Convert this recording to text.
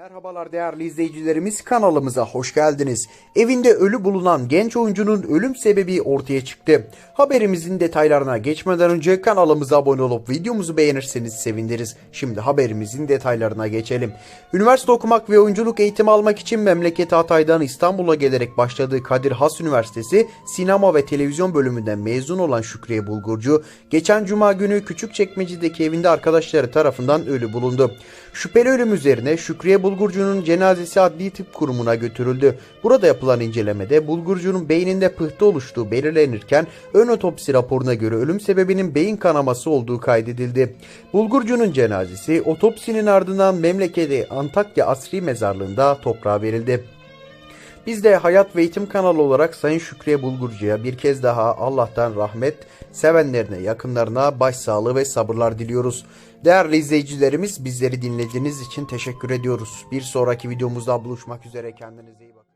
Merhabalar değerli izleyicilerimiz kanalımıza hoş geldiniz. Evinde ölü bulunan genç oyuncunun ölüm sebebi ortaya çıktı. Haberimizin detaylarına geçmeden önce kanalımıza abone olup videomuzu beğenirseniz seviniriz. Şimdi haberimizin detaylarına geçelim. Üniversite okumak ve oyunculuk eğitimi almak için memleketi Hatay'dan İstanbul'a gelerek başladığı Kadir Has Üniversitesi sinema ve televizyon bölümünden mezun olan Şükriye Bulgurcu, geçen cuma günü Küçükçekmece'deki evinde arkadaşları tarafından ölü bulundu. Şüpheli ölüm üzerine Şükriye Bulgurcu'nun cenazesi adli tıp kurumuna götürüldü. Burada yapılan incelemede Bulgurcu'nun beyninde pıhtı oluştuğu belirlenirken ön otopsi raporuna göre ölüm sebebinin beyin kanaması olduğu kaydedildi. Bulgurcu'nun cenazesi otopsinin ardından memleketi Antakya Asri Mezarlığı'nda toprağa verildi. Biz de Hayat ve Eğitim kanalı olarak Sayın Şükriye Bulgurcu'ya bir kez daha Allah'tan rahmet, sevenlerine, yakınlarına başsağlığı ve sabırlar diliyoruz. Değerli izleyicilerimiz bizleri dinlediğiniz için teşekkür ediyoruz. Bir sonraki videomuzda buluşmak üzere kendinize iyi bakın.